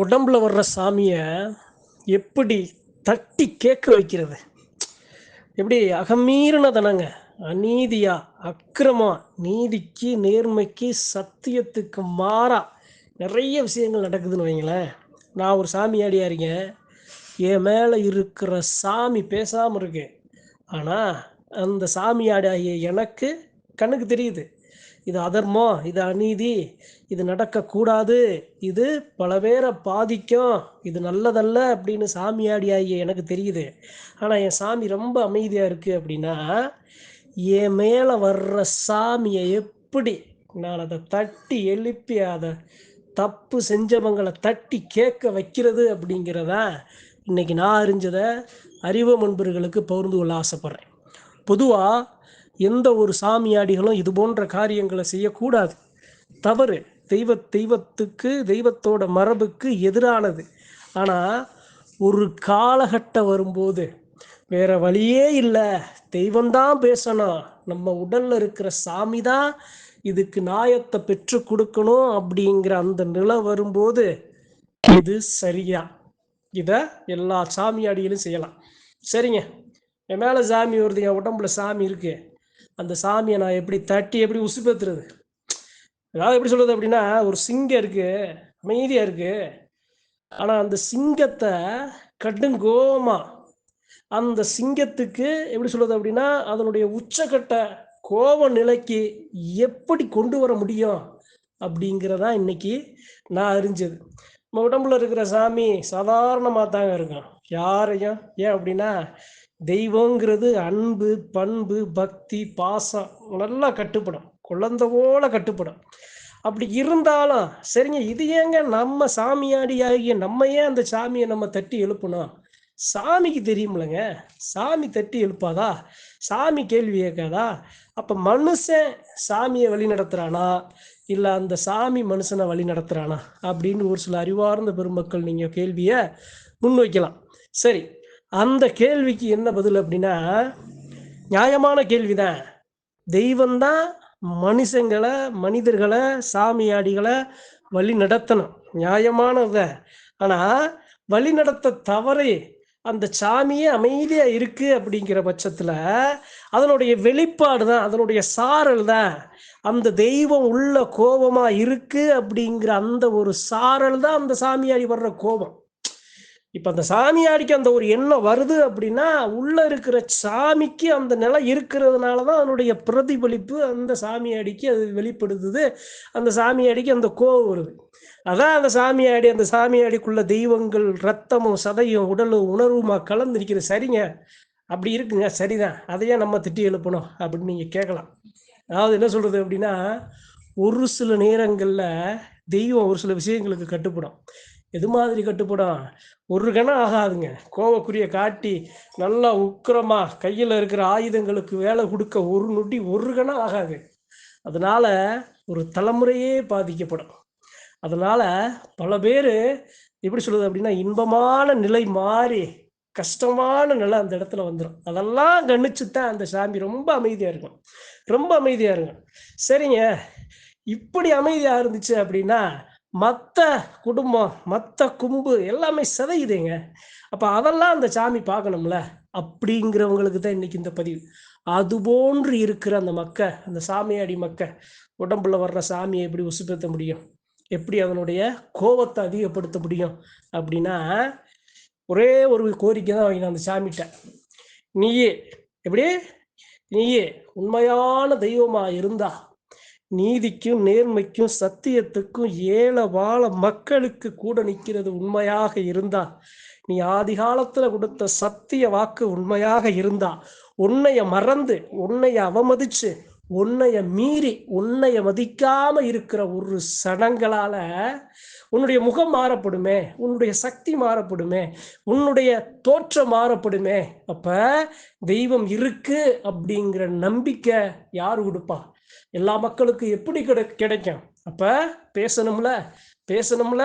உடம்புல வர்ற சாமியை எப்படி தட்டி கேட்க வைக்கிறது? எப்படி அகமீறின தானங்க அநீதியா அக்கிரமா நீதிக்கு நேர்மைக்கு சத்தியத்துக்கு மாறா நிறைய விஷயங்கள் நடக்குதுன்னு வைங்களேன். நான் ஒரு சாமியாடியா இருக்கேன். என் மேலே இருக்கிற சாமி பேசாமல் இருக்கு ஆனால் அந்த சாமியாடாகிய எனக்கு கண்ணுக்கு தெரியுது. இது அதர்மம் இது அநீதி இது நடக்கக்கூடாது இது பல பேரை பாதிக்கும் இது நல்லதல்ல அப்படின்னு சாமியாடியாகிய எனக்கு தெரியுது. ஆனால் என் சாமி ரொம்ப அமைதியாக இருக்குது அப்படின்னா என் மேலே வர்ற சாமியை எப்படி நான் அதை தட்டி எழுப்பி அதை தப்பு செஞ்சவங்களை தட்டி கேட்க வைக்கிறது அப்படிங்கிறத இன்னைக்கு நான் அறிஞ்சதை அறிவு முன்பர்களுக்கு பகிர்ந்து கொள்ள ஆசைப்பட்றேன். பொதுவாக எந்த ஒரு சாமியாடிகளும் இது போன்ற காரியங்களை செய்யக்கூடாது. தவறு தெய்வ தெய்வத்துக்கு தெய்வத்தோட மரபுக்கு எதிரானது. ஆனால் ஒரு காலகட்டம் வரும்போது வேற வழியே இல்லை. தெய்வம்தான் பேசணும். நம்ம உடல்ல இருக்கிற சாமி தான் இதுக்கு நியாயத்தை பெற்று கொடுக்கணும் அப்படிங்கிற அந்த நிலை வரும்போது இது சரியா? இதை எல்லா சாமியாடிகளும் செய்யலாம். சரிங்க. என் மேலே சாமி வருது என் உடம்புல சாமி இருக்கு. அந்த சாமியை நான் எப்படி தட்டி எப்படி உசுப்பேத்துறது? அதாவது எப்படி சொல்றது அப்படின்னா ஒரு சிங்கம் இருக்கு அமைதியா இருக்கு. ஆனா அந்த சிங்கத்தை கடுங்கோமா அந்த சிங்கத்துக்கு எப்படி சொல்றது அப்படின்னா அதனுடைய உச்சக்கட்ட கோப நிலைக்கு எப்படி கொண்டு வர முடியும் அப்படிங்கிறதா இன்னைக்கு நான் அறிஞ்சது. நம்ம உடம்புல இருக்கிற சாமி சாதாரணமாக தாங்க இருக்கும் யாரையும் ஏன் அப்படின்னா தெய்வங்கிறது அன்பு பண்பு பக்தி பாசம் நல்லா கட்டுப்படும். குழந்தை போல கட்டுப்படும். அப்படி இருந்தாலும் சரிங்க இது ஏங்க நம்ம சாமியாடி ஆகிய நம்ம ஏன் அந்த சாமியை நம்ம தட்டி எழுப்பணும் சாமிக்கு தெரியுமில்லங்க. சாமி தட்டி எழுப்பாதா? சாமி கேள்வி கேட்காதா? அப்போ மனுஷன் சாமியை வழி நடத்துகிறானா இல்லை அந்த சாமி மனுஷனை வழி நடத்துகிறானா அப்படின்னு ஒரு சில அறிவார்ந்த பெருமக்கள் நீங்கள் கேள்வியை முன்வைக்கலாம். சரி அந்த கேள்விக்கு என்ன பதில் அப்படின்னா நியாயமான கேள்விதான். தெய்வந்தான் மனுஷங்களை மனிதர்களை சாமியாடிகளை வழி நடத்தணும். நியாயமானத. ஆனால் வழி நடத்த தவறே அந்த சாமியே அமைதியாக இருக்குது அப்படிங்கிற பட்சத்தில் அதனுடைய வெளிப்பாடு தான் அதனுடைய சாரல் தான் அந்த தெய்வம் உள்ள கோபமாக இருக்குது அப்படிங்கிற அந்த ஒரு சாரல் தான் அந்த சாமியாடி வர்ற கோபம். இப்போ அந்த சாமியாடிக்கு அந்த ஒரு எண்ணம் வருது அப்படின்னா உள்ளே இருக்கிற சாமிக்கு அந்த நிலை இருக்கிறதுனால தான் அதனுடைய பிரதிபலிப்பு அந்த சாமியாடிக்கு அது வெளிப்படுத்துது. அந்த சாமியாடிக்கு அந்த கோபம் வருது. அதான் அந்த சாமியாடி அந்த சாமியாடிக்குள்ள தெய்வங்கள் ரத்தமும் சதையும் உடலும் உணர்வுமா கலந்துருக்கிற சரிங்க. அப்படி இருக்குங்க. சரிதான். அதையே நம்ம திட்டி எழுப்பணும் அப்படின்னு நீங்கள் கேட்கலாம். அதாவது என்ன சொல்கிறது அப்படின்னா ஒரு சில நேரங்களில் தெய்வம் ஒரு சில விஷயங்களுக்கு கட்டுப்படும். எது மாதிரி கட்டுப்படும்? ஒரு கணம் ஆகாதுங்க. கோவக்குரிய காட்டி நல்லா உக்கிரமாக கையில் இருக்கிற ஆயுதங்களுக்கு வேலை கொடுக்க ஒரு நொடி ஒரு கணம் ஆகாது. அதனால் ஒரு தலைமுறையே பாதிக்கப்படும். அதனால் பல பேர் எப்படி சொல்லுது அப்படின்னா இன்பமான நிலை மாறி கஷ்டமான நிலை அந்த இடத்துல வந்துடும் அதெல்லாம் கணிச்சு தான் அந்த சாமி ரொம்ப அமைதியாக இருக்கும். ரொம்ப அமைதியாக இருக்கும் சரிங்க. இப்படி அமைதியாக இருந்துச்சு அப்படின்னா மற்ற குடும்பம் மற்ற கும்பு எல்லாமே சிதையுதுங்க. அப்போ அதெல்லாம் அந்த சாமி பார்க்கணும்ல? அப்படிங்கிறவங்களுக்கு தான் இன்னைக்கு இந்த பதிவு. அதுபோன்று இருக்கிற அந்த மக்க அந்த சாமியாடி மக்க உடம்புல வர்ற சாமியை எப்படி உசுப்பேற்ற முடியும்? எப்படி அதனுடைய கோபத்தை அதிகப்படுத்த முடியும்? அப்படின்னா ஒரே ஒரு கோரிக்கை தான் வைக்கணும் அந்த சாமிகிட்ட. நீயே எப்படி? நீயே உண்மையான தெய்வமாக இருந்தா நீதிக்கும் நேர்மைக்கும் சத்தியத்துக்கும் ஏழ வாழ மக்களுக்கு கூட நிற்கிறது உண்மையாக இருந்தா. நீ ஆதி காலத்துல கொடுத்த சத்திய வாக்கு உண்மையாக இருந்தா. உன்னைய மறந்து உன்னைய அவமதிச்சு உன்னைய மீறி உன்னைய மதிக்காம இருக்கிற ஒரு சடங்களால உன்னுடைய முகம் மாறப்படுமே உன்னுடைய சக்தி மாறப்படுமே உன்னுடைய தோற்றம் மாறப்படுமே. அப்ப தெய்வம் இருக்கு அப்படிங்கிற நம்பிக்கை யார் கொடுப்பா? எல்லா மக்களுக்கும் எப்படி கிடை கிடைக்கும்? அப்போ பேசணும்ல பேசணும்ல.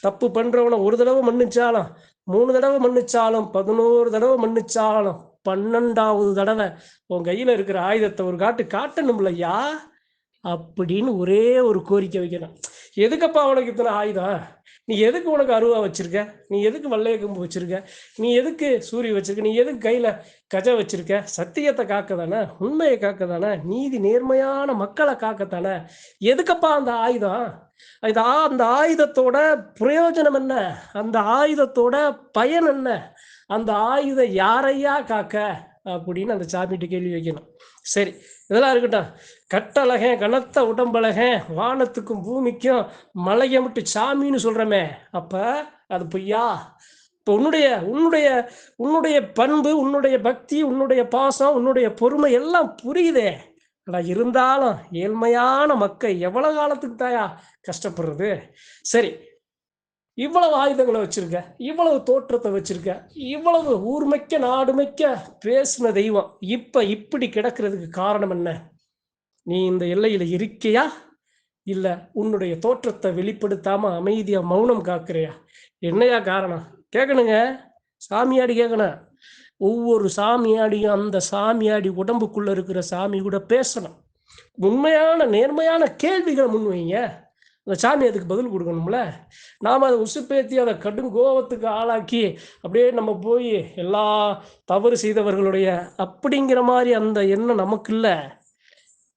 தப்பு பண்ணுறவனை ஒரு தடவை மன்னிச்சாலும் மூணு தடவை மன்னிச்சாலும் பதினோரு தடவை மன்னிச்சாலும் பன்னெண்டாவது தடவை உன் கையில் இருக்கிற ஆயுதத்தை ஒரு காட்டு காட்டணும்லையா அப்படின்னு ஒரே ஒரு கோரிக்கை வைக்கணும். எதுக்கப்பா உனக்கு இத்தனை ஆயுதம்? நீ எதுக்கு உனக்கு அருவா வச்சிருக்க? நீ எதுக்கு வல்லைய கம்பு வச்சிருக்க? நீ எதுக்கு சூரிய வச்சிருக்க? நீ எதுக்கு கையில கஜ வச்சிருக்க? சத்தியத்தை காக்க தானே உண்மையை காக்க தானே நீதி நேர்மையான மக்களை காக்கத்தானே? எதுக்கப்பா அந்த ஆயுதம்? இது அந்த ஆயுதத்தோட பிரயோஜனம் என்ன? அந்த ஆயுதத்தோட பயன் என்ன? அந்த ஆயுதம் யாரையா காக்க? அப்படின்னு அந்த சாமிகிட்ட கேள்வி வைக்கணும். சரி இதெல்லாம் இருக்கட்டும். கட்டழகன் கனத்த உடம்பழகன் வானத்துக்கும் பூமிக்கும் மலையை மட்டும் சாமின்னு சொல்றமே. அப்போ அது பொய்யா? இப்போ உன்னுடைய உன்னுடைய உன்னுடைய பண்பு உன்னுடைய பக்தி உன்னுடைய பாசம் உன்னுடைய பொறுமை எல்லாம் புரியுதே. ஆனால் இருந்தாலும் ஏழ்மையான மக்கள் எவ்வளோ காலத்துக்கு தாயா கஷ்டப்படுறது? சரி இவ்வளவு ஆயுதங்களை வச்சிருக்க இவ்வளவு தோற்றத்தை வச்சிருக்க இவ்வளவு ஊர்மைக்க நாடுமைக்க பேசின தெய்வம் இப்ப இப்படி கிடக்கிறதுக்கு காரணம் என்ன? நீ இந்த எல்லையில இருக்கியா? இல்ல உன்னுடைய தோற்றத்தை வெளிப்படுத்தாம அமைதியா மௌனம் காக்குறியா? என்னையா காரணம்? கேட்கணுங்க சாமியாடி கேட்கணும் ஒவ்வொரு சாமியாடியும் அந்த சாமியாடி உடம்புக்குள்ள இருக்கிற சாமி கூட பேசணும். உண்மையான நேர்மையான கேள்விகளை முன்வைங்க. அந்த சாமி அதுக்கு பதில் கொடுக்கணும்ல? நாம் அதை உசுப்பேத்தி அதை கடும் கோபத்துக்கு ஆளாக்கி அப்படியே நம்ம போய் எல்லா தவறு செய்தவர்களுடைய அப்படிங்கிற மாதிரி அந்த எண்ணம் நமக்கு இல்லை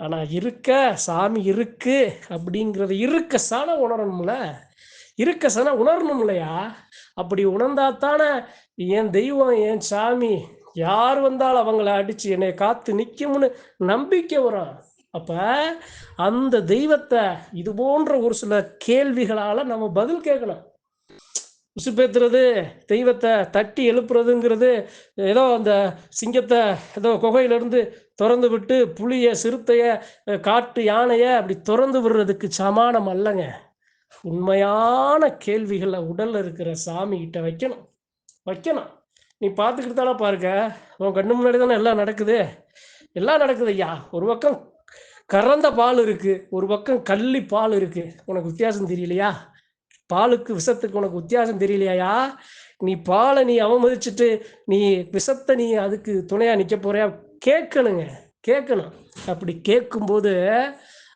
ஆனால் இருக்க சாமி இருக்கு அப்படிங்கிறத இருக்க சன உணரணும்ல? இருக்க சன உணரணும் இல்லையா அப்படி உணர்ந்தாத்தானே என் தெய்வம் என் சாமி யார் வந்தாலும் அவங்கள அடித்து என்னை காத்து நிற்கும்னு நம்பிக்கை வரும். அப்ப அந்த தெய்வத்தை இது போன்ற ஒரு சில கேள்விகளால நம்ம பதில் கேட்கணும். உசுப்பேத்துறது தெய்வத்தை தட்டி எழுப்புறதுங்கிறது ஏதோ அந்த சிங்கத்தை ஏதோ குகையிலிருந்து திறந்து விட்டு புளிய சிறுத்தைய காட்டு யானைய அப்படி திறந்து விடுறதுக்கு சமானம் அல்லங்க. உண்மையான கேள்விகளை உடல்ல இருக்கிற சாமி கிட்ட வைக்கணும். வைக்கணும். நீ பார்த்துக்கிட்டு தானே பாருங்க உன் கண்ணு முன்னாடி தானே எல்லாம் நடக்குது? எல்லாம் நடக்குது ஐயா. ஒரு பக்கம் கறந்த பால் இருக்கு. ஒரு பக்கம் கள்ளி பால் இருக்கு. உனக்கு வித்தியாசம் தெரியலையா? பாலுக்கு விஷத்துக்கு உனக்கு வித்தியாசம் தெரியலையா நீ பாலை நீ அவமதிச்சுட்டு நீ விஷத்தை நீ அதுக்கு துணையா நிக்க போறியா? கேட்கணுங்க. கேட்கணும். அப்படி கேட்கும்போது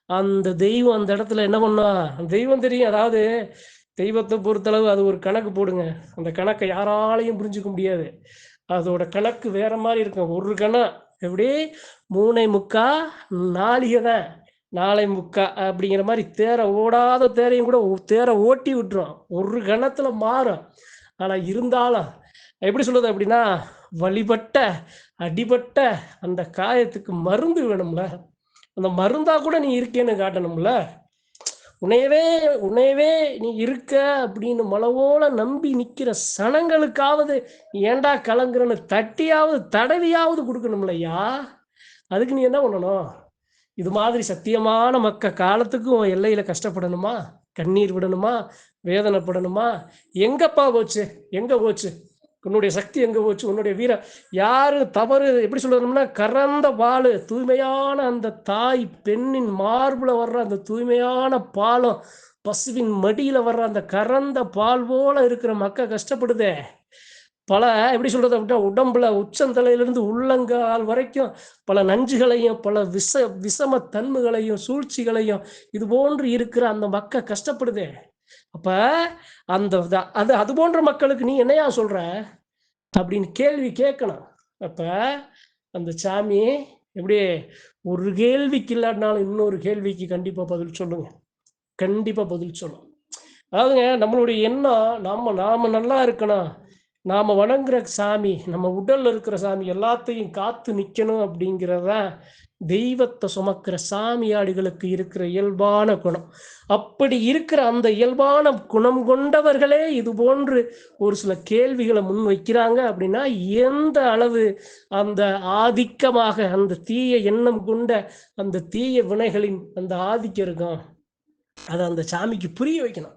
அந்த தெய்வம் அந்த இடத்துல என்ன பண்ணும் தெய்வம் தெரியும். அதாவது தெய்வத்தை பொறுத்தளவு அது ஒரு கணக்கு போடுங்க. அந்த கணக்கை யாராலையும் புரிஞ்சுக்க முடியாது. அதோட கணக்கு வேற மாதிரி இருக்கும். ஒரு கணம். எப்படி? மூணை முக்கா நாளிகை தான். நாளை முக்கா அப்படிங்கிற மாதிரி தேரை ஓடாத தேரையும் கூட தேரை ஓட்டி விட்டுரும். ஒரு கணத்தில் மாறும். ஆனால் இருந்தாலும் எப்படி சொல்லுது அப்படின்னா வழிபட்ட அடிபட்ட அந்த காயத்துக்கு மருந்து வேணும்ல. அந்த மருந்தா கூட நீ இருக்கேன்னு காட்டணும்ல. உன்னையவே உன்னையவே நீ இருக்க அப்படின்னு மலவோல நம்பி நிற்கிற சனங்களுக்காவது ஏன்டா கலங்குறன்னு தட்டியாவது தடவியாவது கொடுக்கணும்லையா? அதுக்கு நீ என்ன பண்ணணும்? இது மாதிரி சத்தியமான மக்க காலத்துக்கும் எல்லையில கஷ்டப்படணுமா? கண்ணீர் விடணுமா? வேதனைப்படணுமா எங்கப்பா போச்சு? எங்க போச்சு? உன்னுடைய சக்தி எங்க போச்சு? உன்னுடைய வீரம். யாரு தவறு எப்படி சொல்லணும்னா கறந்த பால் தூய்மையான அந்த தாய் பெண்ணின் மார்புல வர்ற அந்த தூய்மையான பாலம் பசுவின் மடியில வர்ற அந்த கறந்த பால் போல இருக்கிற மக்க கஷ்டப்படுதே. பல எப்படி சொல்றது அப்படின்னா உடம்புல உச்சந்தலையிலிருந்து உள்ளங்கால் வரைக்கும் பல நஞ்சுகளையும் பல விஷ விஷம தன்மைகளையும் சூழ்ச்சிகளையும் இது போன்று இருக்கிற அந்த மக்கள் கஷ்டப்படுதே. அப்ப அந்த அது அது போன்ற மக்களுக்கு நீ என்னையா சொல்ற? அப்படின்னு கேள்வி கேட்கணும். அப்ப அந்த சாமி எப்படி ஒரு கேள்விக்கு இல்லாட்டினாலும் இன்னொரு கேள்விக்கு கண்டிப்பா பதில் சொல்லுங்க. கண்டிப்பா பதில் சொல்லும். அதாவதுங்க நம்மளுடைய எண்ணம் நாம நாம நல்லா இருக்கணும். நாம் வணங்குற சாமி நம்ம உடல்ல இருக்கிற சாமி எல்லாத்தையும் காத்து நிற்கணும் அப்படிங்கிறதான் தெய்வத்தை சுமக்கிற சாமியாடிகளுக்கு இருக்கிற இயல்பான குணம். அப்படி இருக்கிற அந்த இயல்பான குணம் கொண்டவர்களே இது போன்று ஒரு சில கேள்விகளை முன் வைக்கிறாங்க அப்படின்னா எந்த அளவு அந்த ஆதிக்கமாக அந்த தீய எண்ணம் கொண்ட அந்த தீய வினைகளின் அந்த ஆதிக்கம் இருக்கும் அதை அந்த சாமிக்கு புரிய வைக்கணும்.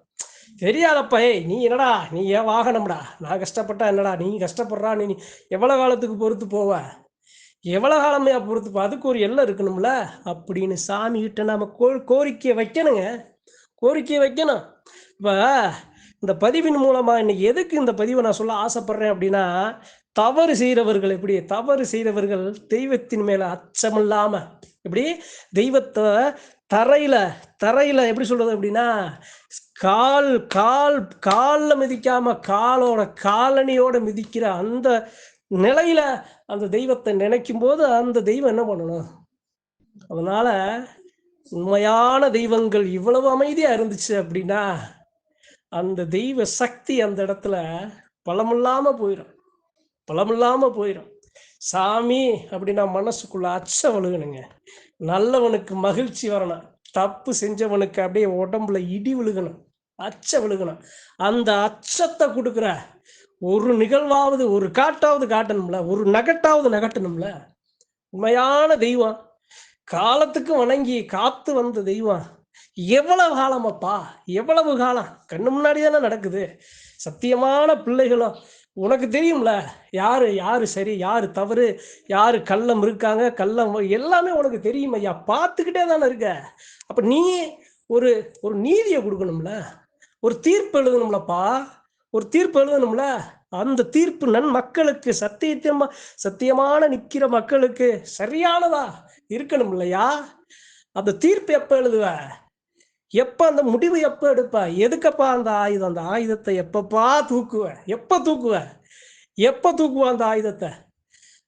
தெரியாதப்பா ஏய் நீ என்னடா? நீ ஏன் வாகனம்டா? நான் கஷ்டப்பட்டா என்னடா? நீ கஷ்டப்படுறா? நீ நீ காலத்துக்கு பொறுத்து போவ? எவ்வளோ காலமையா பொறுத்து போ அதுக்கு ஒரு எல்லை இருக்கணும்ல? அப்படின்னு சாமி கிட்ட நாம கோ கோரிக்கையை வைக்கணுங்க. கோரிக்கையை வைக்கணும். இப்போ இந்த பதிவின் மூலமாக இன்னைக்கு எதுக்கு இந்த பதிவை நான் சொல்ல ஆசைப்படுறேன் அப்படின்னா தவறு செய்கிறவர்கள் எப்படி? தவறு செய்தவர்கள் தெய்வத்தின் மேலே அச்சமில்லாமல் எப்படி? தெய்வத்தை தரையில தரையில எப்படி சொல்றது அப்படின்னா கால் கால் காலில் மிதிக்காம காலோட காலணியோட மிதிக்கிற அந்த நிலையில அந்த தெய்வத்தை நினைக்கும் போது அந்த தெய்வம் என்ன பண்ணணும்? அதனால உண்மையான தெய்வங்கள் இவ்வளவு அமைதியா இருந்துச்சு அப்படின்னா அந்த தெய்வ சக்தி அந்த இடத்துல பலமில்லாம போயிடும் பலமில்லாம போயிடும் சாமி அப்படின்னா மனசுக்குள்ள அச்சம் விழுகணுங்க. நல்லவனுக்கு மகிழ்ச்சி வரணும். தப்பு செஞ்சவனுக்கு அப்படியே உடம்புல இடி விழுகணும். அச்சம் விழுகணும். அந்த அச்சத்தை கொடுக்குற ஒரு நிகழ்வாவது ஒரு காட்டாவது காட்டணும்ல ஒரு நகட்டாவது நகட்டணும்ல. உண்மையான தெய்வம். காலத்துக்கு வணங்கி காத்து வந்த தெய்வம். எவ்வளவு காலம் அப்பா எவ்வளவு காலம்? கண்ணு முன்னாடி தானே நடக்குது. சத்தியமான பிள்ளைகளும் உனக்கு தெரியும்ல யாரு யாரு சரி யாரு தவறு யாரு கள்ளம் இருக்காங்க கள்ளம் எல்லாமே உனக்கு தெரியும் ஐயா பார்த்துக்கிட்டே தானே இருக்க. அப்ப நீ ஒரு ஒரு நீதியை கொடுக்கணும்ல. ஒரு தீர்ப்பு எழுதணும்லப்பா. ஒரு தீர்ப்பு எழுதணும்ல. அந்த தீர்ப்பு நன் மக்களுக்கு சத்தியத்தமா சத்தியமான நிற்கிற மக்களுக்கு சரியானதா இருக்கணும் இல்லையா? அந்த தீர்ப்பு எப்போ எழுதுவ? எப்போ அந்த முடிவு எப்போ எடுப்ப? எதுக்கப்பா அந்த ஆயுதம்? அந்த ஆயுதத்தை எப்பப்பா தூக்குவ? எப்போ தூக்குவ? எப்போ தூக்குவ அந்த ஆயுதத்தை?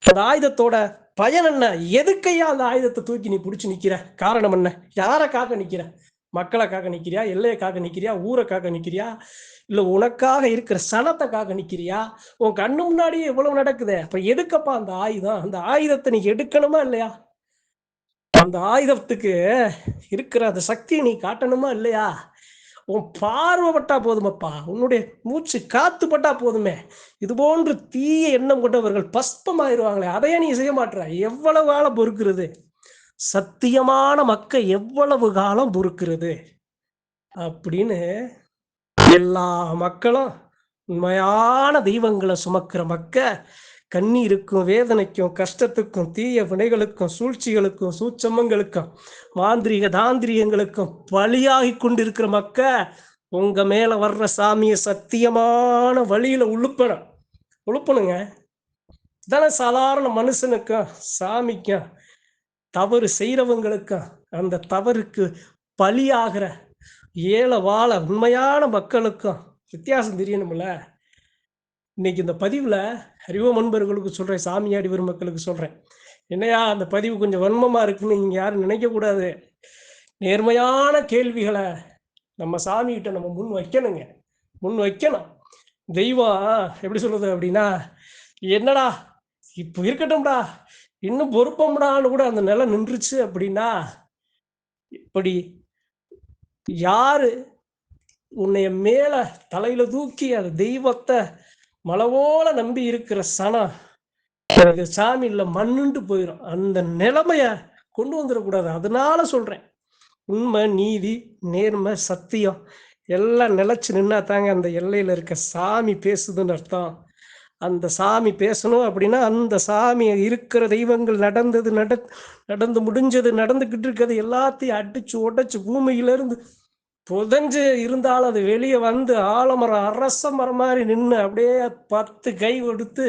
அந்த ஆயுதத்தோட பயன் என்ன? எதுக்கையா அந்த ஆயுதத்தை தூக்கி நீ பிடிச்சி நிற்கிற காரணம் என்ன? யாரை காக்க நிற்கிற மக்களை காக்க நிக்கிறியா? எல்லையை காக்க நிற்கிறியா ஊரை காக்க உனக்காக இருக்கிற சனத்தை காக்க உன் கண்ணு முன்னாடியே இவ்வளவு நடக்குது. அப்போ எதுக்கப்பா அந்த ஆயுதம்? அந்த ஆயுதத்தை நீ எடுக்கணுமா இல்லையா? அந்த ஆயுதத்துக்கு இருக்கிற அந்த சக்தியை நீ காட்டணுமா இல்லையா? உன் பார்வைப்பட்டா போதுமப்பா. உன்னுடைய மூச்சு காத்துப்பட்டா போதுமே. இது போன்று தீய எண்ணம் கொண்டவர்கள் பஸ்பமாயிருவாங்களே. அதையே நீ செய்ய மாட்டுற எவ்வளவு காலம் பொறுக்கிறது? சத்தியமான மக்க எவ்வளவு காலம் பொறுக்கிறது? அப்படின்னு எல்லா மக்களும் உண்மையான தெய்வங்களை சுமக்கிற மக்க கண்ணீருக்கும் வேதனைக்கும் கஷ்டத்துக்கும் தீய வினைகளுக்கும் சூழ்ச்சிகளுக்கும் சூச்சமங்களுக்கும் மாந்திரிக தாந்திரியங்களுக்கும் பலியாகி கொண்டிருக்கிற மக்க உங்க மேல வர்ற சாமியை சத்தியமான வழியில உழுப்பணும். உழுப்பணுங்க. தானே சாதாரண மனுஷனுக்கும் சாமிக்கும் தவறு செய்கிறவங்களுக்கு அந்த தவறுக்கு பலியாகிற ஏழை வாழ உண்மையான மக்களுக்கும் வித்தியாசம் தெரியணும்ல? இன்னைக்கு இந்த பதிவில் அறிவ நண்பர்களுக்கு சொல்கிறேன் சாமியாடி வரும் மக்களுக்கு சொல்கிறேன் என்னையா அந்த பதிவு கொஞ்சம் வன்மமாக இருக்குன்னு நீங்கள் யாரும் நினைக்கக்கூடாது நேர்மையான கேள்விகளை நம்ம சாமிகிட்ட நம்ம முன் வைக்கணுங்க. முன் வைக்கணும். தெய்வம் எப்படி சொல்கிறது அப்படின்னா என்னடா இப்போ இருக்கட்டும்டா. இன்னும் பொறுப்பம்டான்னு கூட அந்த நிலை நின்றுச்சு அப்படின்னா இப்படி யாரு உன்னைய மேல தலையில தூக்கி அந்த தெய்வத்தை மலவோல நம்பி இருக்கிற சனம் எனக்கு சாமி இல்லை மண்ணுண்டு போயிடும் அந்த நிலைமைய கொண்டு வந்துடக்கூடாது. அதனால சொல்றேன். உண்மை நீதி நேர்மை சத்தியம் எல்லாம் நிலைச்சு நின்னா தாங்க அந்த எல்லையில இருக்க சாமி பேசுதுன்னு அர்த்தம். அந்த சாமி பேசணும் அப்படின்னா அந்த சாமி இருக்கிற தெய்வங்கள் நடந்தது நட நடந்து முடிஞ்சது நடந்துக்கிட்டு இருக்கிறது எல்லாத்தையும் அடிச்சு உடைச்சு பூமியிலிருந்து புதஞ்சு இருந்தாலும் அது வெளியே வந்து ஆலமரம் அரச மரம் மாதிரி நின்று அப்படியே பத்து கை கொடுத்து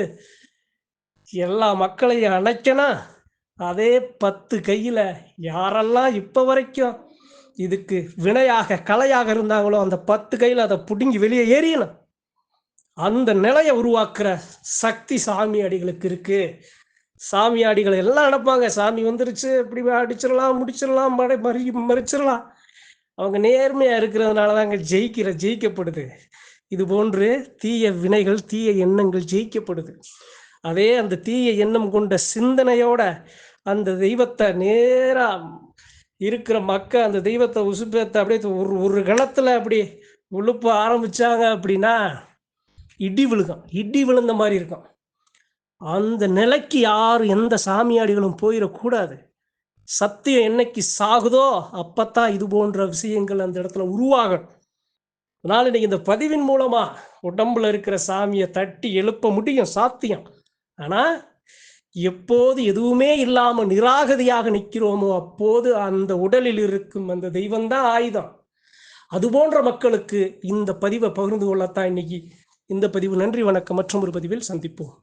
எல்லா மக்களையும் அணைக்கணும் அதே பத்து கையில் யாரெல்லாம் இப்போ வரைக்கும் இதுக்கு வினையாக கலையாக இருந்தாங்களோ அந்த பத்து கையில் அதை பிடுங்கி வெளியே ஏறியணும். அந்த நிலையை உருவாக்குற சக்தி சாமி அடிகளுக்கு இருக்கு. சாமி அடிகள் எல்லாம் நடப்பாங்க. சாமி வந்துருச்சு இப்படி அடிச்சிடலாம் முடிச்சிடலாம் மறை மறி மறிச்சிடலாம். அவங்க நேர்மையா இருக்கிறதுனால தாங்க ஜெயிக்கிற ஜெயிக்கப்படுது. இது போன்று தீய வினைகள் தீய எண்ணங்கள் ஜெயிக்கப்படுது. அதே அந்த தீய எண்ணம் கொண்ட சிந்தனையோட அந்த தெய்வத்தை நேரா இருக்கிற மக்கள் அந்த தெய்வத்தை உசுப்பேத்த அப்படியே ஒரு ஒரு கணத்துல அப்படி உழுப்ப ஆரம்பிச்சாங்க அப்படின்னா இடி விழுகும் இடி விழுந்த மாதிரி இருக்கும். அந்த நிலைக்கு யாரும் எந்த சாமியாடிகளும் போயிடக்கூடாது. சத்தியம் என்னைக்கு சாகுதோ அப்பத்தான் இது போன்ற விஷயங்கள் அந்த இடத்துல உருவாகணும். அதனால இன்னைக்கு இந்த பதிவின் மூலமா உடம்புல இருக்கிற சாமியை தட்டி எழுப்ப முடியும் சாத்தியம். ஆனா எப்போது எதுவுமே இல்லாம நிராகதியாக நிற்கிறோமோ அப்போது அந்த உடலில் இருக்கும் அந்த தெய்வம்தான் ஆயுதம். அது போன்ற மக்களுக்கு இந்த பதிவை பகிர்ந்து கொள்ளத்தான் இன்னைக்கு இந்த பதிவு நன்றி வணக்கம். மற்றும் ஒரு பதிவில் சந்திப்போம்.